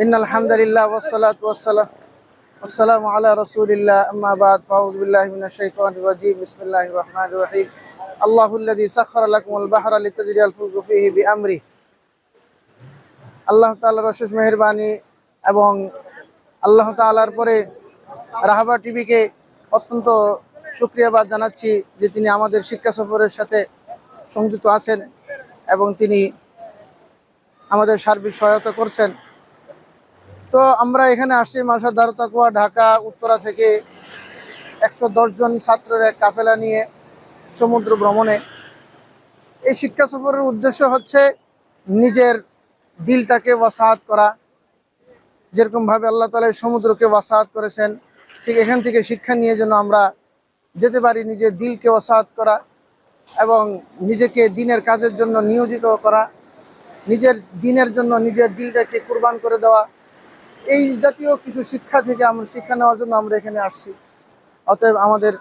إن الحمد لله والصلاة والسلام والسلام على رسول الله أما بعد فأعوذ بالله من الشيطان الرجيم بسم الله الرحمن الرحيم الله الذي سخر لكم البحر لتجري الفلك فيه بأمره আল্লাহ তাআলার অশেষ মেহেরবানি এবং আল্লাহ তাআলার পরে রাহাবা টিভিকে অত্যন্ত সুক্রিয়াবাদ জানাচ্ছি যে তিনি আমাদের শিক্ষা সফরের সাথে সংযুক্ত আছেন এবং তিনি আমাদের সার্বিক সহায়তা করছেন তো আমরা এখানে আসি মাসা দারতাকুয়া ঢাকা, উত্তরা থেকে একশো জন ছাত্রের এক কাফেলা নিয়ে সমুদ্র ভ্রমণে। এই শিক্ষা সফরের উদ্দেশ্য হচ্ছে নিজের দিলটাকে ওয়াসাহাত করা। যেরকমভাবে আল্লাহ তালা সমুদ্রকে ওয়াসাহাত করেছেন, ঠিক এখান থেকে শিক্ষা নিয়ে যেন আমরা যেতে পারি নিজের দিলকে ওয়াসাহাত করা এবং নিজেকে দিনের কাজের জন্য নিয়োজিত করা, নিজের দিনের জন্য নিজের দিলটাকে কুরবান করে দেওয়া। এই জাতীয় কিছু শিক্ষা থেকে আমরা শিক্ষা নেওয়ার জন্য আমরা এখানে আসছি। অতএব আমাদের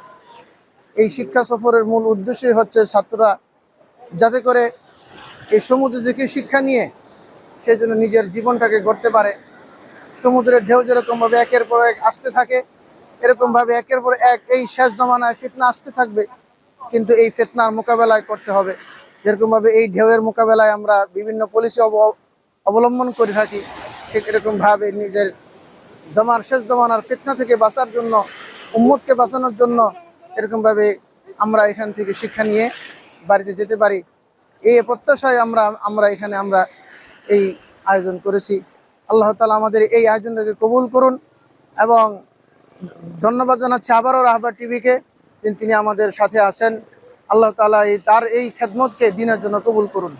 এই শিক্ষা সফরের মূল উদ্দেশ্যই হচ্ছে ছাত্ররা যাতে করে এই সমুদ্র থেকে শিক্ষা নিয়ে সে যেন নিজের জীবনটাকে গড়তে পারে। সমুদ্রের ঢেউ যেরকমভাবে একের পর এক আসতে থাকে, এরকমভাবে একের পর এক এই শেষ জমানায় ফিতনা আসতে থাকবে, কিন্তু এই ফিতনার মোকাবেলায় করতে হবে। যেরকমভাবে এই ঢেউয়ের মোকাবেলায় আমরা বিভিন্ন পলিসি অবলম্বন করে থাকি ঠিক এরকমভাবে নিজের জমার, শেষ জমানার ফিতনা থেকে বাঁচার জন্য, উম্মতকে বাঁচানোর জন্য এরকমভাবে আমরা এখান থেকে শিক্ষা নিয়ে বাড়িতে যেতে পারি। এই প্রত্যাশায় আমরা আমরা এখানে আমরা এই আয়োজন করেছি। আল্লাহ তালা আমাদের এই আয়োজনটাকে কবুল করুন এবং ধন্যবাদ জানাচ্ছি আবারও রাহবার টিভিকে তিনি আমাদের সাথে আছেন। আল্লাহ তালা এই, তার এই খেদমতকে দিনের জন্য কবুল করুন।